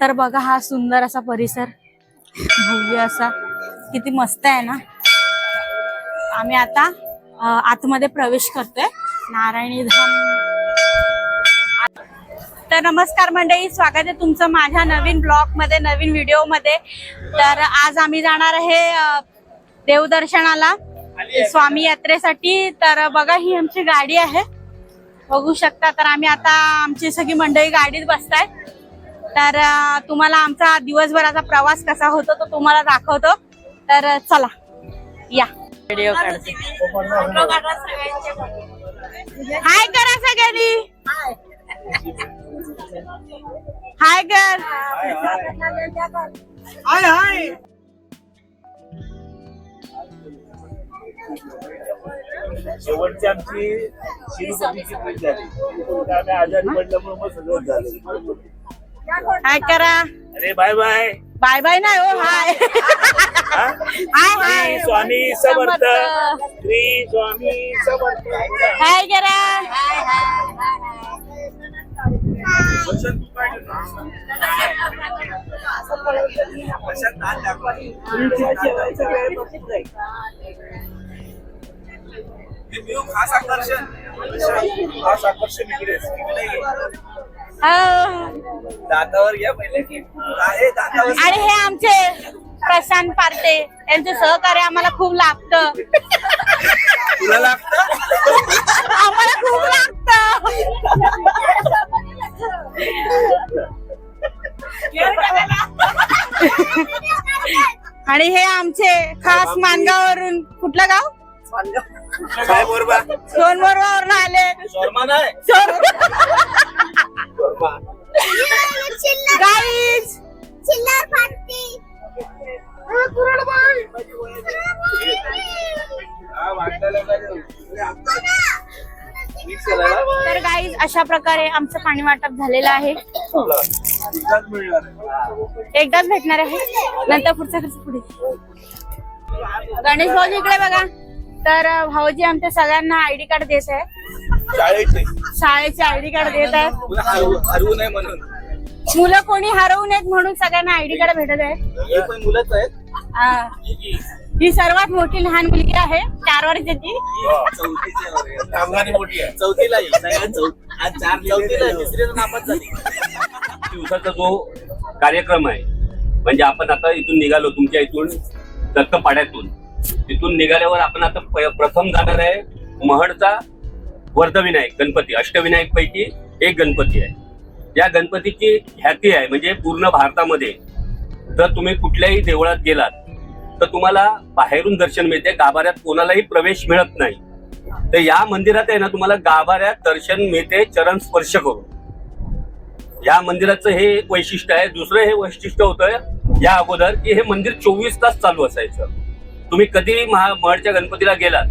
तर बघा हा सुंदर असा परिसर भव्य असा. किती मस्त आहे ना? आम्ही आता आतमध्ये प्रवेश करतोय. नारायणी धाम. तर नमस्कार मंडळी स्वागत आहे तुमचं माझ्या नवीन ब्लॉगमध्ये नवीन व्हिडिओमध्ये तर आज आम्ही जाणार आहे देवदर्शनाला स्वामी यात्रेसाठी. तर बघा ही आमची गाडी आहे. बघू शकता तर आम्ही आता आमची सगळी मंडळी गाडीत बसताय तर तुम्हाला आमचा दिवसभराचा प्रवास कसा होतो तो तुम्हाला दाखवतो. तर चला या. व्हिडिओ हाय करा सगळ्यांनी. हाय कर शेवटची आमची शिरुपतीची ट्रीप झाली. आजारी पडल्यामुळे मग सगळं झालं. हाय करा अरे बाय बाय बाय बाय नाही हो हाय हा? हाय हाय स्वामी समर्थ समर्थ. श्री स्वामी समर्थ हाय करा वसंत तू काय करतो? वसंत हात दाखवा. हे मिळून खास आकर्षण खास आकर्षण इकडेच इकडे ये. दातावर घ्या पहिले आणि हे आमचे प्रशांत पार्टे यांचे सहकार्य आम्हाला खूप लागतं. तुला लागतं? आम्हाला खूप लागतं. आणि हे आमचे खास मानगाववरून कुठलं गाव? काय बरोबर सोनबरोवरून आले शर्मा नाही? गाईज. चिल्लर? तर गाईज अशा प्रकारे आमचं पाणी वाटप झालेलं आहे. एकदाच मिळणार आहे. एकदाच भेटणार आहे. नंतर पुढचा खर्च पुढे. गणेश भाऊजी इकडे बघा. तर भाऊजी आमच्या सगळ्यांना आयडी कार्ड देत आहे शाळेचे शाळेचे आयडी कार्ड देत आहेत. हरवू नये म्हणून. मुलं कोणी हरवू नयेत म्हणून सगळ्यांना आयडी कार्ड भेटत आहे. हे हा. ही सर्वात मोठी लहान मुलगी आहे. चार वर्षाची. मोठी आहे. चौथीला दिवसाचा जो कार्यक्रम आहे म्हणजे आपण आता इथून निघालो तुमच्या इथून दत्तपाड्यातून. तिथून निघाल्यावर आपण आता प्रथम जाणार आहे महडचा वर्धविनायक गणपती अष्टविनायक पैकी एक गणपती आहे. या गणपतीची ख्याती आहे म्हणजे पूर्ण भारतामध्ये जर तुम्ही कुठल्याही देवळात गेलात तर तुम्हाला बाहेरून दर्शन मिळते गाभाऱ्यात कोणालाही प्रवेश मिळत नाही. तर या मंदिरात आहे ना तुम्हाला गाभाऱ्यात दर्शन मिळते चरण स्पर्श करून. या मंदिराचं हे एक वैशिष्ट्य आहे. दुसरं हे वैशिष्ट्य होतं या अगोदर की हे मंदिर चोवीस तास चालू असायचं. तुम्ही कधी महामडच्या गणपतीला गेलात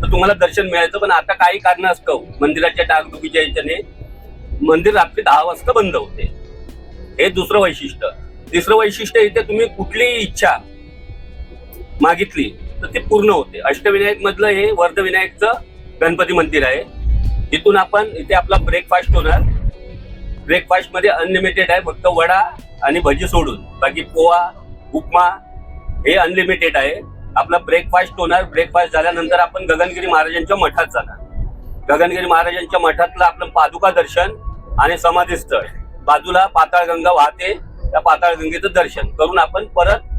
तर तुम्हाला दर्शन मिळायचं पण आता काही कारण असतं. मंदिराच्या डागडुकीच्या याच्याने मंदिर रात्री दहा वाजता बंद होते. हे दुसरं वैशिष्ट्य. तिसरं वैशिष्ट्य इथे तुम्ही कुठलीही इच्छा मागितली तर ती पूर्ण होते. अष्टविनायक मधलं हे वर्धविनायकचं गणपती मंदिर आहे. तिथून आपण इथे आपला ब्रेकफास्ट होणार ब्रेकफास्टमध्ये अनलिमिटेड आहे फक्त वडा आणि भजी सोडून. बाकी पोहा उपमा हे अनलिमिटेड आहे. आपला ब्रेकफास्ट होणार. ब्रेकफास्ट झाल्यानंतर आपण गगनगिरी महाराजांच्या मठात जाणार. गगनगिरी महाराजांच्या मठातलं आपलं पादुका दर्शन आणि समाधी स्थळ बाजूला पाताळगंगा वाहते. त्या पाताळगंगेचं दर्शन करून आपण परत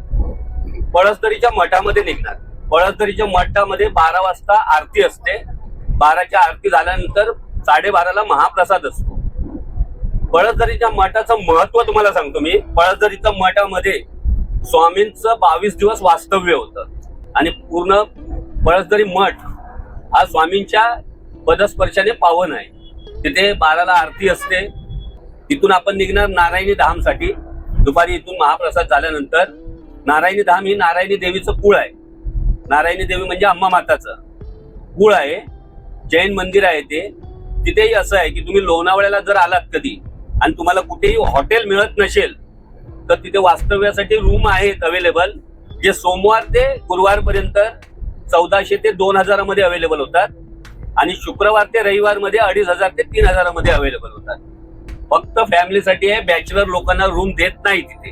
पळसदरीच्या मठामध्ये निघणार. पळसदरीच्या मठामध्ये बारा वाजता आरती असते. बाराच्या आरती झाल्यानंतर साडेबाराला महाप्रसाद असतो. पळसदरीच्या मठाचं महत्त्व तुम्हाला सांगतो मी. पळसदरीच्या मठामध्ये स्वामींचं बावीस दिवस वास्तव्य होतं. आणि पूर्ण पळसदरी मठ हा स्वामींच्या पदस्पर्शाने पावन आहे. तिथे बाराला आरती असते. तिथून आपण निघणार नारायणी धामसाठी. दुपारी इथून महाप्रसाद झाल्यानंतर नारायणी धाम ही नारायणी देवीचं कुळ आहे. नारायणी देवी म्हणजे अम्मा माताचं कुळ आहे. जैन मंदिर आहे ते. तिथेही असं आहे की तुम्ही लोणावळ्याला जर आलात कधी आणि तुम्हाला कुठेही हॉटेल मिळत नसेल तर तिथे वास्तव्यासाठी रूम आहेत अवेलेबल. जे सोमवार ते गुरुवारपर्यंत चौदाशे ते दोन हजारामध्ये अवेलेबल होतात. आणि शुक्रवार ते रविवारमध्ये अडीच हजार ते तीन हजारामध्ये अवेलेबल होतात. फक्त फॅमिलीसाठी आहे बॅचलर लोकांना रूम देत नाही तिथे.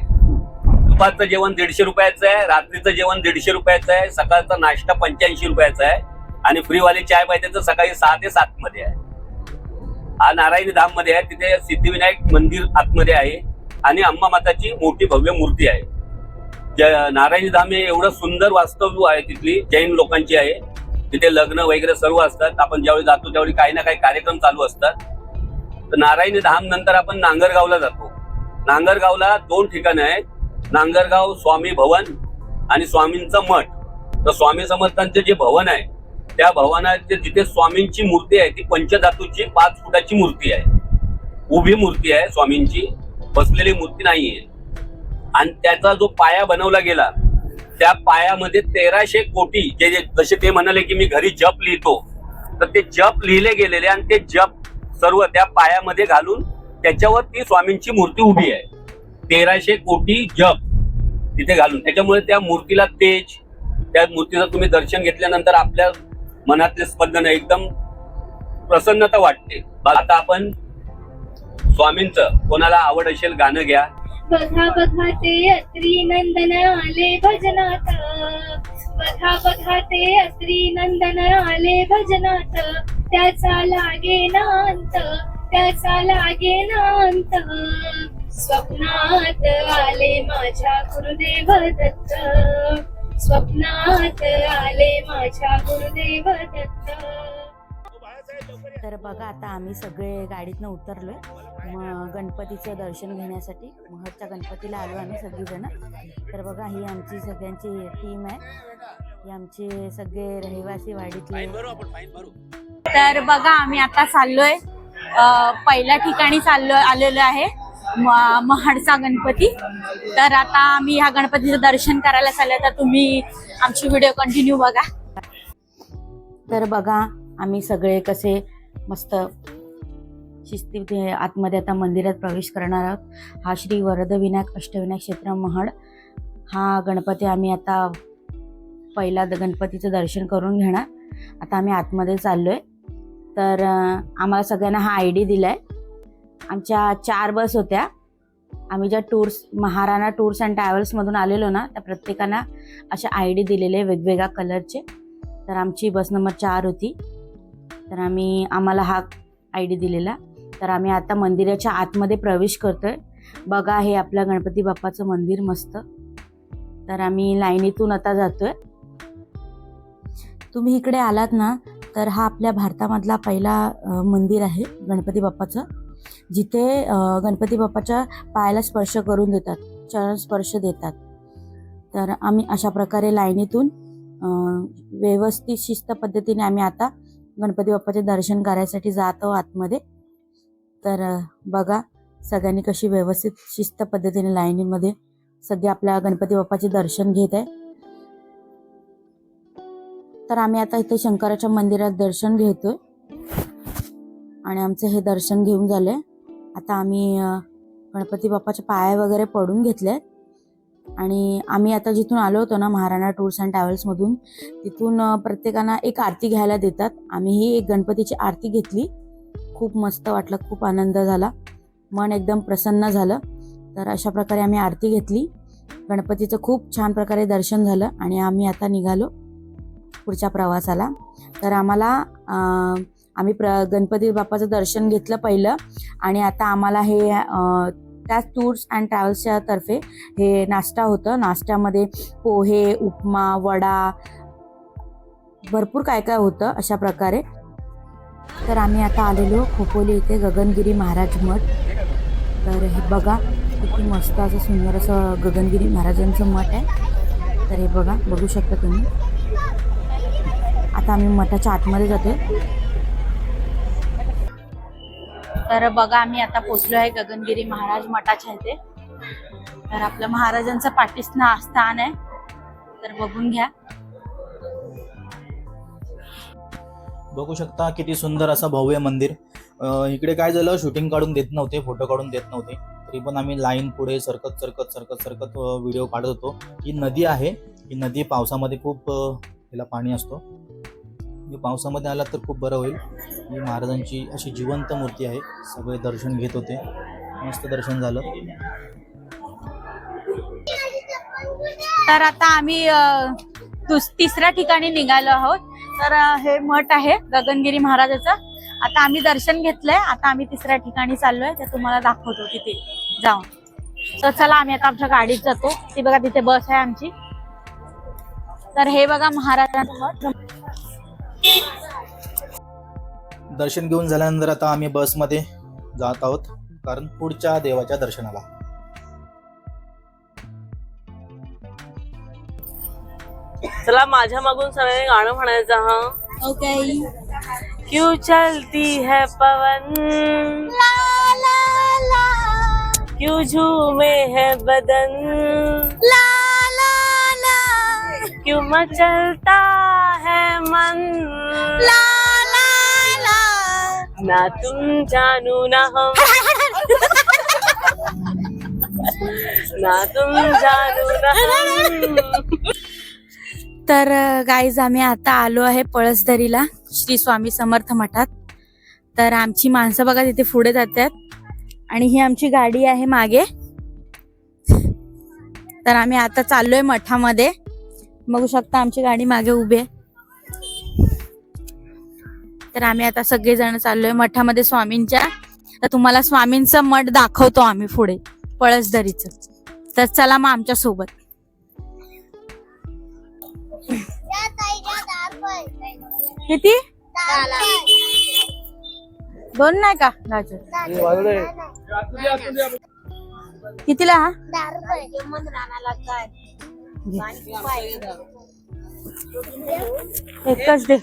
दुपारचं जेवण दीडशे रुपयाचं आहे रात्रीचं जेवण दीडशे रुपयाचं आहे सकाळचा नाश्ता पंच्याऐंशी रुपयाचा आहे आणि फ्रीवाली चाय पाहिजे तर सकाळी सहा ते सात मध्ये आहे. हा नारायणी धाममध्ये आहे तिथे सिद्धिविनायक मंदिर आतमध्ये आहे आणि अंबा माताची मोठी भव्य मूर्ती आहे. नारायणी धाम हे एवढं सुंदर वास्तव्य आहे तिथली जैन लोकांची आहे. तिथे लग्न वगैरे सर्व असतात. आपण ज्यावेळी जातो त्यावेळी काही ना काही कार्यक्रम चालू असतात. तर नारायणी धाम नंतर आपण नांगरगावला जातो. नांगरगावला दोन ठिकाणं आहेत. नांगरगाव स्वामी भवन आणि स्वामींचं मठ. तर स्वामी समर्थांचे जे भवन आहे त्या भवनाचे जिथे स्वामींची मूर्ती आहे ती पंचधातूची पाच फुटाची मूर्ती आहे. उभी मूर्ती आहे स्वामींची. बसलेली मूर्ती नाही आहे आणि त्याचा जो पाया बनवला गेला त्या पायामध्ये तेराशे कोटी जे जे जसे ते म्हणाले की मी घरी जप लिहितो तर ते जप लिहिले गेलेले आणि ते जप सर्व त्या पायामध्ये घालून त्याच्यावर ती स्वामींची मूर्ती उभी आहे. तेराशे कोटी जप तिथे घालून. त्याच्यामुळे त्या मूर्तीला तेज त्या मूर्तीचं तुम्ही दर्शन घेतल्यानंतर आपल्या मनातले स्पंदन एकदम प्रसन्नता वाटते. आता आपण स्वामींचं कोणाला आवड असेल गाणं घ्या. बघा बघा ते अत्री नंदन आले भजनात. बघा बघा ते अत्री नंदन आले भजनात. त्याचा लागे नांत त्याचा लागे नांत. स्वप्नात आले माझ्या गुरुदेव दत्त. स्वप्नात आले माझ्या गुरुदेव दत्त. तर बघा आता आम्ही सगळे गाडीतनं उतरलोय. मग गणपतीचं दर्शन घेण्यासाठी महटच्या गणपतीला आलो आम्ही सगळीजण. तर बघा ही आमची सगळ्यांची टीम आहे. ही आमचे सगळे रहिवासी वाडीतले. तर बघा आम्ही आता चाललोय. पहिल्या ठिकाणी चाललो आलेलो आहे महाडचा गणपती. तर आता आम्ही ह्या गणपतीचं दर्शन करायला चाललोय. तर तुम्ही आमची व्हिडिओ कंटिन्यू बघा. तर बघा आम्ही सगळे कसे मस्त शिस्ती आतमध्ये आता मंदिरात प्रवेश करणार आहोत. हा श्री वरदविनायक अष्टविनायक क्षेत्र महड. हा गणपती आम्ही आता पहिला द- गणपतीचं दर्शन करून घेणार. आता आम्ही आतमध्ये चाललो आहे तर आम्हाला सगळ्यांना हा आय डी दिला आहे आमच्या चार बस होत्या. आम्ही ज्या टूर्स महाराणा टूर्स अँड ट्रॅव्हल्समधून आलेलो ना त्या प्रत्येकांना अशा आय डी दिलेले वेगवेगळ्या कलरचे. तर आमची बस नंबर चार होती. तर आम्ही आम्हाला हा आय डी दिलेला. तर आम्ही आता मंदिराच्या आतमध्ये प्रवेश करतोय. बघा हे आपल्या गणपती बाप्पाचं मंदिर मस्त. तर आम्ही लाईनीतून आता जातोय. तुम्ही इकडे आलात ना तर हा आपल्या भारतामधला पहिला मंदिर आहे गणपती बाप्पाचं. जिथे गणपती बाप्पाच्या पायाला स्पर्श करून देतात चरण स्पर्श देतात. तर आम्ही अशा प्रकारे लाईनीतून व्यवस्थित शिस्त पद्धतीने आम्ही आता गणपती बाप्पाचे दर्शन करायसाठी जातो आतमध्ये. तर बघा सगळ्यांनी कशी व्यवस्थित शिस्त पद्धतीने लाईनीमध्ये सगळे आपल्या गणपती बाप्पाचे दर्शन घेत आहे. तर आम्ही आता इथे शंकराच्या मंदिरात दर्शन घेतोय. आणि आमचं हे दर्शन घेऊन झालंय. आता आम्ही गणपती बाप्पाच्या पाया वगैरे पडून घेतले आणि आम्ही आता जिथून आलो होतो ना महाराणा टूर्स अँड ट्रॅव्हल्समधून तिथून प्रत्येकांना एक आरती घ्यायला देतात. आम्ही ही एक गणपतीची आरती घेतली. खूप मस्त वाटलं खूप आनंद झाला. मन एकदम प्रसन्न झालं. तर अशा प्रकारे आम्ही आरती घेतली. गणपतीचं खूप छान प्रकारे दर्शन झालं आणि आम्ही आता निघालो पुढच्या प्रवासाला. तर आम्हाला आम्ही प्र गणपती बाप्पाचं दर्शन घेतलं पहिलं आणि आता आम्हाला हे त्याच टूर्स अँड ट्रॅव्हल्सच्या तर्फे हे नाश्ता होतं. नाश्त्यामध्ये पोहे उपमा वडा भरपूर काय काय होतं अशा प्रकारे. तर आम्ही आता आलेलो खोपोली इथे गगनगिरी महाराज मठ. तर हे बघा किती मस्त असं सुंदर असं गगनगिरी महाराजांचं मठ आहे. तर हे बघा बघू शकता तुम्ही. आता आम्ही मठाच्या आतमध्ये जातोय. तर बघा आम्ही आता पोचलो आहे गगनगिरी महाराज मठाच्या इथे. तर आपलं महाराजांचं पाठीस्ना स्थान आहे. तर बघून घ्या. बघू शकता किती सुंदर असं भव्य मंदिर. इकडे काय झालं शूटिंग काढून देत नव्हते फोटो काढून देत नव्हते. तरी पण आम्ही लाईन पुढे सरकत सरकत सरकत सरकत व्हिडिओ काढत होतो. ही नदी आहे. ही नदी पावसामध्ये खूप हिला पाणी असतो. तुम्ही पावसामध्ये आलात तर खूप बरं होईल. ही महाराजांची अशी जिवंत मूर्ती आहे. सगळे दर्शन घेत होते. मस्त दर्शन झालं. तर आता आम्ही तिसऱ्या ठिकाणी निघालो आहोत. तर हे मठ आहे गगनगिरी महाराजाचं. आता आम्ही दर्शन घेतलंय. आता आम्ही तिसऱ्या ठिकाणी चाललोय. ते तुम्हाला दाखवतो तिथे. जाऊन. तर चला आम्ही आता आमच्या गाडीत जातो. ती बघा तिथे बस आहे आमची. तर हे बघा महाराजांचं मठ. दर्शन घेऊन झाल्यानंतर आता आम्ही बसमध्ये जात आहोत कारण पुढच्या देवाच्या दर्शनाला. चला माझ्या मागून सगळ्यांनी गाणं म्हणायचं हा. ओके क्यों चलती है पवन? क्यों झूमे है बदन? क्यों मचलता मन. ना तुम जानू ना हम. ना तुम जानू ना हम. तर गाईज आम्ही आता आलो आहे पळसदरीला श्री स्वामी समर्थ मठात. तर आमची माणसं बघा तिथे पुढे जातात. आणि ही आमची गाडी आहे मागे. तर आम्ही आता चाललोय मठामध्ये. बघू शकता आमची गाडी मागे उभी आहे. तर आम्ही आता सगळेजण चाललोय मठामध्ये स्वामींच्या तर तुम्हाला स्वामींचं मठ दाखवतो आम्ही पुढे पळसदरीचं तर चला मग आमच्यासोबत. किती. दोन नाही का गाजर कितीला हा. एकच दे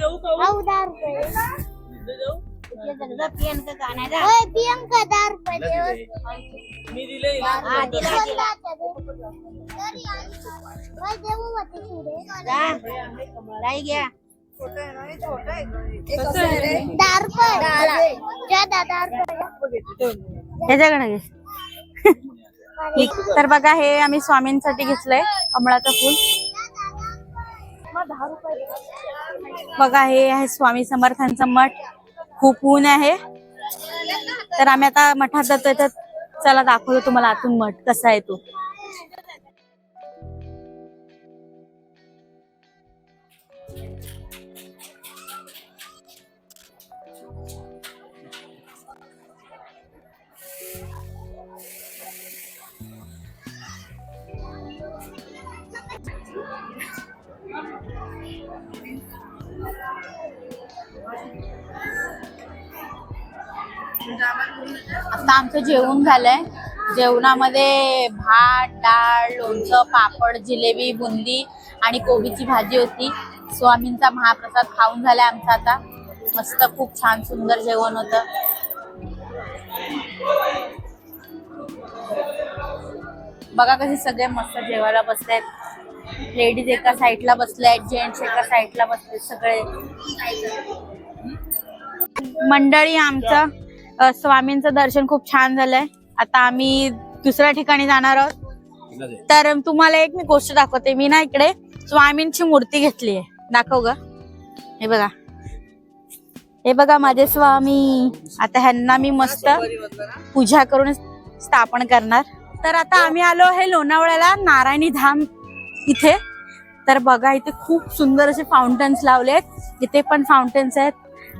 घे ठीक. तर बघा हे आम्ही स्वामींसाठी घेतलंय कमळाचं फुल बघा हे आहे स्वामी समर्थांचं मठ. खूप ऊन आहे. तर आम्ही आता मठात जातोय तर चला दाखवतो तुम्हाला आतून मठ कसा आहे तो. आता आमचं जेवण झालंय. जेवणामध्ये भात डाळ लोणचं पापड जिलेबी बुंदी आणि कोबीची भाजी होती. स्वामींचा महाप्रसाद खाऊन झालाय आमचा आता. मस्त खूप छान सुंदर जेवण होतं. बघा कसे सगळे मस्त जेवायला बसलेत. लेडीज एका साईडला बसल्यात जेंट्स एका साईडला बसले सगळे. मंडळी आमचं स्वामींचं दर्शन खूप छान झालंय. आता आम्ही दुसऱ्या ठिकाणी जाणार आहोत. तर तुम्हाला एक मी गोष्ट दाखवते. मी ना इकडे स्वामींची मूर्ती घेतली आहे. दाखव ग. हे बघा. हे बघा माझे स्वामी. आता ह्यांना मी मस्त पूजा करून स्थापन करणार. तर आता आम्ही आलो हे लोणावळ्याला नारायणी धाम इथे. तर बघा इथे खूप सुंदर असे फाउंटन्स लावलेत. इथे पण फाउंटन्स आहेत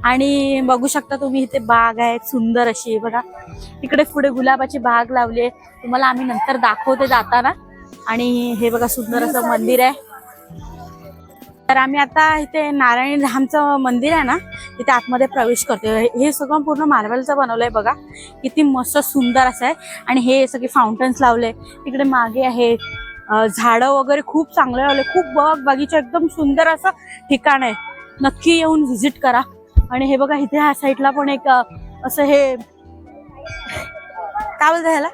आणि बघू शकता तुम्ही इथे बाग आहे सुंदर अशी बघा. तिकडे पुढे गुलाबाची बाग लावली आहे. तुम्हाला आम्ही नंतर दाखवते जाताना. आणि हे बघा सुंदर असं मंदिर आहे. तर आम्ही आता इथे नारायणी धामचं मंदिर आहे ना तिथे आतमध्ये प्रवेश करतोय. हे सगळं पूर्ण मार्बलचं बनवलंय बघा. किती मस्त सुंदर असं आहे. आणि हे सगळे फाउंटन्स लावले. तिकडे मागे आहे. झाडं वगैरे खूप चांगले लावले. खूप बघ बगीचा एकदम सुंदर असं ठिकाण आहे. नक्की येऊन व्हिजिट करा. आणि हे बघा इथे ह्या साईडला पण एक असं हे काय बोलत ह्याला?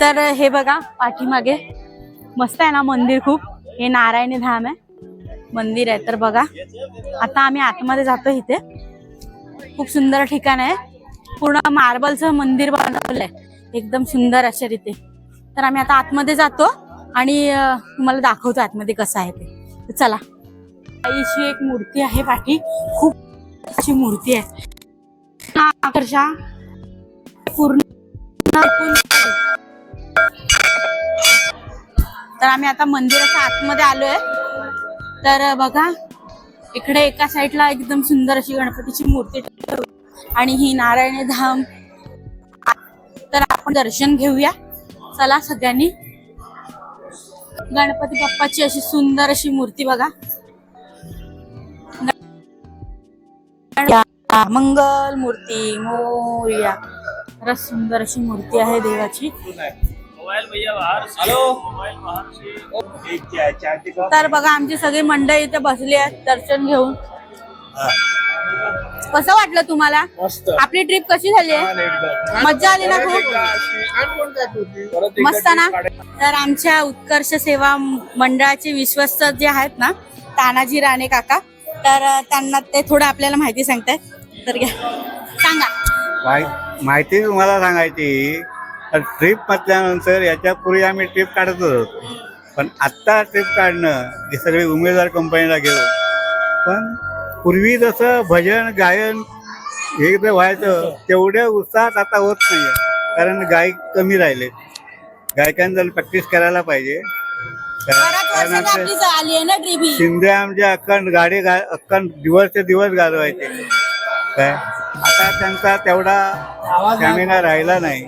तर हे बघा पाठीमागे. मस्त आहे ना मंदिर खूप? हे नारायणी धाम आहे. मंदिर आहे तर बघा. आता आम्ही आतमध्ये जातो इथे. खूप सुंदर ठिकाण आहे. पूर्ण मार्बलचं मंदिर बनवलंय. एकदम सुंदर अशा रीते. तर आम्ही आता आतमध्ये जातो आणि तुम्हाला दाखवतो आतमध्ये कसं आहे ते. चला. आईची एक मूर्ती आहे पाठी. खूप अशी मूर्ती आहे. हा पूर्ण तर आम्ही आता मंदिराच्या आतमध्ये आलोय. तर बघा. इकडे एका साईडला एकदम सुंदर अशी गणपतीची मूर्ती आणि ही नारायणी धाम. तर आपण दर्शन घेऊया. चला सगळ्यांनी. गणपती बाप्पाची अशी सुंदर अशी मूर्ती बघा. मंगल मूर्ती मोर्या. सुंदर अशी मूर्ती आहे देवाची? तर बघा आमची सगळी मंडळी इथे बसली आहेत दर्शन घेऊन. कसं वाटलं तुम्हाला? आपली ट्रिप कशी झाली? आहे मज्जा आली ना खूप? मस्त ना? तर आमच्या उत्कर्ष सेवा मंडळाचे विश्वस्त जे आहेत ना तानाजी राणे काका तर त्यांना ते थोडं आपल्याला माहिती सांगतायत. तर घ्या. सांगा. माहि- माहिती तुम्हाला सांगायची तर ट्रिप म्हटल्यानंतर याच्यापूर्वी आम्ही ट्रिप काढतच होतो. पण आत्ता ट्रिप काढणं हे सगळे उमेदवार कंपनीला घेऊन. पण पूर्वी जसं भजन गायन हे जे व्हायचं तेवढ्या उत्साहात आता होत नाही कारण गायक कमी राहिले. गायकांना प्रॅक्टिस करायला पाहिजे. कारण आपली आली आहे ना ट्रिप शिंदे आमचे अखंड गाडी गा अखंड दिवसचे दिवस घालवायचे काय? आता त्यांचा तेवढा स्टॅमिना राहिला नाही.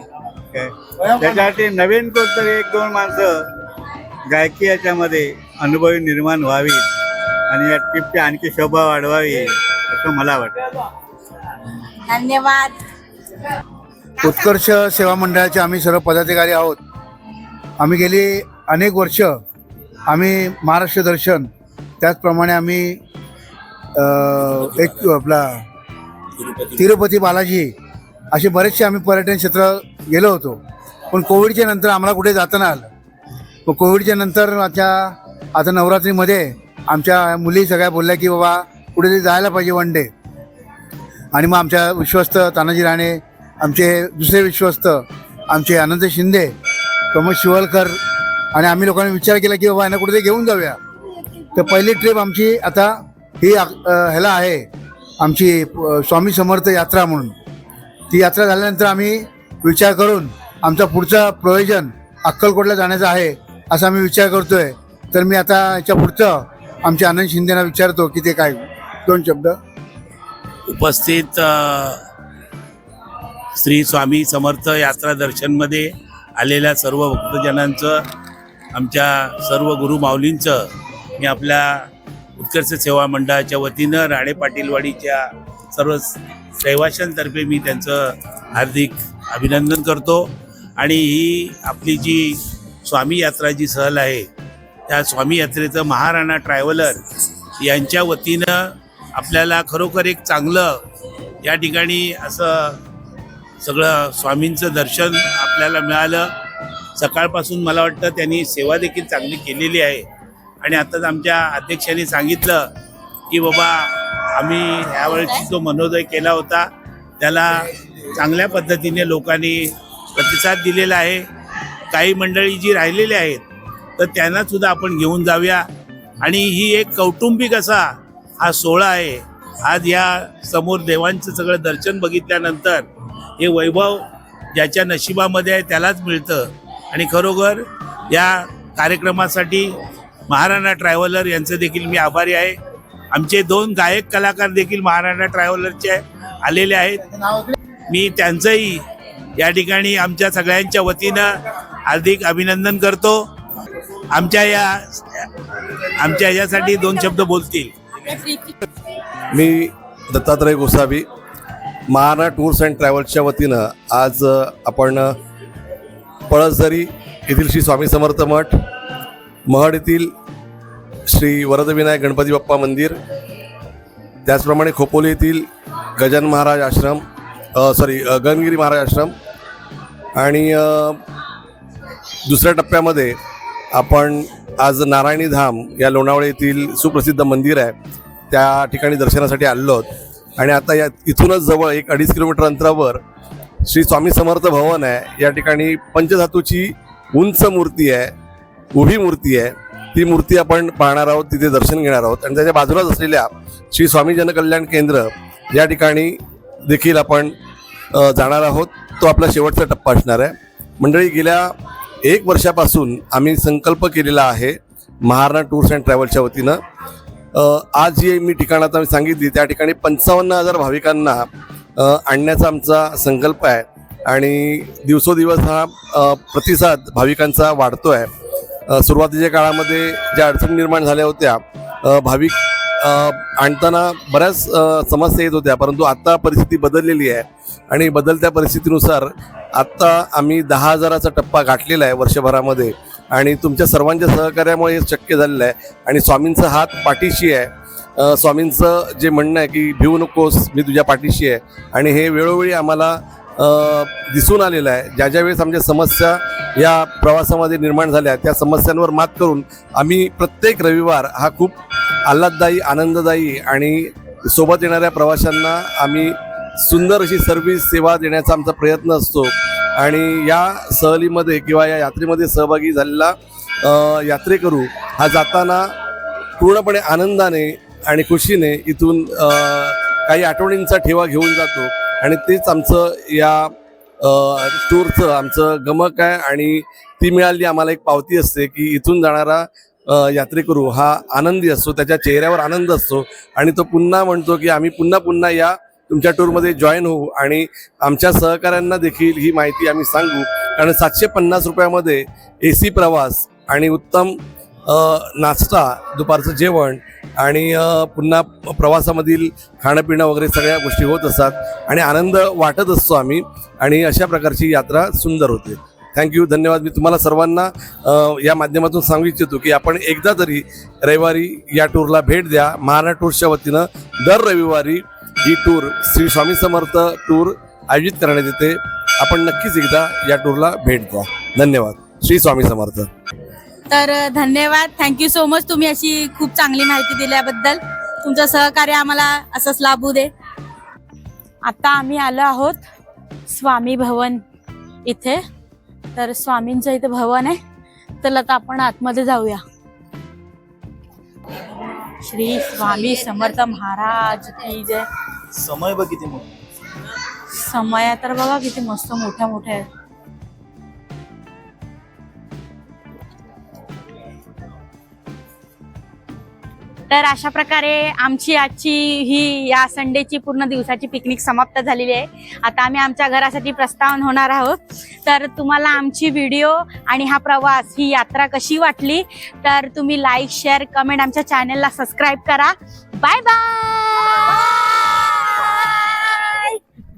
काय? त्याच्यासाठी नवीन कोणतरी एक दोन माणसं गायकी याच्यामध्ये अनुभवी निर्माण व्हावी आणि या ट्रिपची आणखी शोभा वाढवावी असं मला वाटतं. धन्यवाद. उत्कर्ष सेवा मंडळाचे आम्ही सर्व पदाधिकारी आहोत. आम्ही गेली अनेक वर्ष आम्ही महाराष्ट्र दर्शन त्याचप्रमाणे आम्ही एक आपला तिरुपती बालाजी असे बरेचसे आम्ही पर्यटन क्षेत्र गेलो होतो. पण कोविडच्या नंतर आम्हाला कुठे जाता नाही आलं. मग कोविडच्या नंतर आता आता नवरात्रीमध्ये आमच्या मुली सगळ्या बोलल्या की बाबा कुठेतरी जायला पाहिजे वन डे आणि मग आमच्या विश्वस्त तानाजी राणे आमचे दुसरे विश्वस्त आमचे अनंत शिंदे प्रमोद शिवलकर आणि आम्ही लोकांनी विचार केला की बाबा यांना कुठेतरी घेऊन जाऊया. तर पहिली ट्रिप आमची आता ही ह्याला आहे. आमची स्वामी समर्थ यात्रा म्हणून. ती यात्रा झाल्यानंतर आम्ही विचार करून आमचा पुढचं प्रयोजन अक्कलकोटला जाण्याचं आहे असा आम्ही विचार करतोय. तर मी आता याच्या पुढचं आमच्या आनंद शिंदेना विचारतो की ते काय दोन शब्द. उपस्थित श्री स्वामी समर्थ यात्रा दर्शनमध्ये आलेल्या सर्व भक्तजनांचं आमच्या सर्व गुरु माऊलींचं मी आपल्या उत्कर्ष सेवा मंडळाच्या वतीनं राणे पाटीलवाडीच्या सर्व रहिवाशांतर्फे मी त्यांचं हार्दिक अभिनंदन करतो. आणि ही आपली जी स्वामी यात्रा जी सहल आहे त्या स्वामी यात्रेचं महाराणा ट्रॅव्हलर यांच्या वतीनं आपल्याला खरोखर एक चांगलं या ठिकाणी असं सगळं स्वामींचं दर्शन आपल्याला मिळालं. सकाळपासून मला वाटतं त्यांनी सेवा देखील चांगली केलेली आहे. आणि आताच आमच्या अध्यक्षांनी सांगितलं की बाबा आम्ही यावेळेस जो मनोदय केला होता त्याला चांगल्या पद्धतीने लोकांनी प्रतिसाद दिलेला आहे. काही मंडळी जी राहिलेली आहेत तर त्यांना सुद्धा आपण घेऊन जाऊया. आणि ही एक कौटुंबिक असा हा सोहळा आहे. आज या समोर देवांचं सगळं दर्शन बघितल्यानंतर हे वैभव ज्याच्या नशिबामध्ये आहे त्यालाच मिळतं. आणि खरोखर या कार्यक्रमासाठी महाराणा ट्रॅव्हलर यांचं देखील मी आभारी आहे. आमचे दोन गायक कलाकार देखील महाराणा ट्रॅव्हलरचे आलेले आहेत. मी त्यांचंही या ठिकाणी आमच्या सगळ्यांच्या वतीनं हार्दिक अभिनंदन करतो. आमच्या या आमच्या याच्यासाठी दोन शब्द बोलतील. मी दत्तात्रय गोसावी महाराणा टूर्स अँड ट्रॅव्हल्सच्या वतीनं आज आपण पळसदरी येथील श्री स्वामी समर्थ मठ महड येथील श्री वरदविनायक गणपती बाप्पा मंदिर त्याचप्रमाणे खोपोली येथील गजान महाराज आश्रम सॉरी गणगिरी गगनगिरी महाराज आश्रम आणि दुसऱ्या टप्प्यामध्ये आपण आज नारायणी धाम या लोणावळे येथील सुप्रसिद्ध मंदिर आहे. त्या ठिकाणी दर्शनासाठी आलेलो आहोत. आणि आता या इथूनच जवळ एक अडीच किलोमीटर अंतरावर श्री स्वामी समर्थ भवन आहे. या ठिकाणी पंचधातूची उंच मूर्ती आहे. उभी मूर्ती आहे. ती मूर्ती आपण पाहणार आहोत तिथे दर्शन घेणार आहोत. आणि त्याच्या बाजूलाच असलेल्या श्री स्वामी जनकल्याण केंद्र या ठिकाणी देखील आपण जाणार आहोत. तो आपला शेवटचा टप्पा असणार आहे. मंडळी गेल्या एक वर्षापासून आम्ही संकल्प केलेला आहे महाराणा टूर्स अँड ट्रॅव्हल्सच्या वतीनं. आज जी मी ठिकाण आता सांगितली त्या ठिकाणी पंचावन्न हजार भाविकांना आणण्याचा आमचा संकल्प आहे. आणि दिवसोदिवस हा प्रतिसाद भाविकांचा वाढतो आहे सुरुवातीच्या काळामध्ये ज्या अडचणी निर्माण झाल्या होत्या भाविक आणताना बऱ्याच समस्या येत होत्या परंतु आता परिस्थिती बदललेली आहे. आणि बदलत्या परिस्थितीनुसार आत्ता आम्ही दहा हजाराचा टप्पा गाठलेला आहे वर्षभरामध्ये आणि तुमच्या सर्वांच्या सहकार्यामुळे हे शक्य झालेलं आहे. आणि स्वामींचा हात पाठीशी आहे. स्वामींचं जे म्हणणं आहे की भिवू नकोस मी तुझ्या पाठीशी आहे. आणि हे वेळोवेळी आम्हाला दिसून आलेलं आहे. ज्या ज्या वेळेस आमच्या समस्या या प्रवासामध्ये निर्माण झाल्या त्या समस्यांवर मात करून आम्ही प्रत्येक रविवार हा खूप आल्हाददायी आनंददायी आणि सोबत येणाऱ्या प्रवाशांना आम्ही सुंदर अशी सर्व्हिस सेवा देण्याचा आमचा प्रयत्न असतो. आणि या सहलीमध्ये किंवा या यात्रेमध्ये सहभागी झालेला यात्रेकरू हा जाताना पूर्णपणे आनंदाने आणि खुशीने इथून काही आठवणींचा ठेवा घेऊन जातो. आणि तेच आमचं या टूरचं आमचं गमक आहे आणि ती मिळाली आम्हाला एक पावती असते की इथून जाणारा यात्रेकरू हा आनंदी असतो त्याच्या चेहऱ्यावर आनंद असतो. आणि तो पुन्हा म्हणतो की आम्ही पुन्हा पुन्हा या तुमच्या टूरमध्ये जॉईन होऊ आणि आमच्या सहकाऱ्यांना देखील ही माहिती आम्ही सांगू. कारण सातशे पन्नास रुपयामध्ये ए सी प्रवास आणि उत्तम नाश्ता दुपारचं जेवण आणि पुन्हा प्रवासामधील खाणंपिणं वगैरे सगळ्या गोष्टी होत असतात आणि आनंद वाटत असतो आम्ही आणि अशा प्रकारची यात्रा सुंदर होते. थँक्यू धन्यवाद. मी तुम्हाला सर्वांना या माध्यमातून सांगू इच्छितो की आपण एकदा तरी रविवारी या टूरला भेट द्या. महाराष्ट्र टूर्सच्या वतीनं दर रविवारी ही टूर श्री स्वामी समर्थ टूर आयोजित करण्यात येते. आपण नक्कीच एकदा या टूरला भेट द्या. धन्यवाद. श्री स्वामी समर्थ. तर धन्यवाद. थँक्यू सो मच तुम्ही अशी खूप चांगली माहिती दिल्याबद्दल. तुमचं सहकार्य आम्हाला असंच लाभू दे. आता आम्ही आलो आहोत स्वामी भवन इथे. तर स्वामींचं इथे भवन आहे. तर आता आपण आतमध्ये जाऊया. श्री स्वामी समर्थ महाराज की जय. समय बघ किती मोठा समय तर बघा किती मस्त मोठ्या मोठ्या आहेत. तर अशा प्रकारे आमची आजची ही या संडेची पूर्ण दिवसाची पिकनिक समाप्त झालेली आहे. आता आम्ही आमच्या घरासाठी प्रस्थान होणार आहोत. तर तुम्हाला आमची व्हिडिओ आणि हा प्रवास ही यात्रा कशी वाटली? तर तुम्ही लाईक शेअर कमेंट आमच्या चॅनलला सबस्क्राईब करा. Bye bye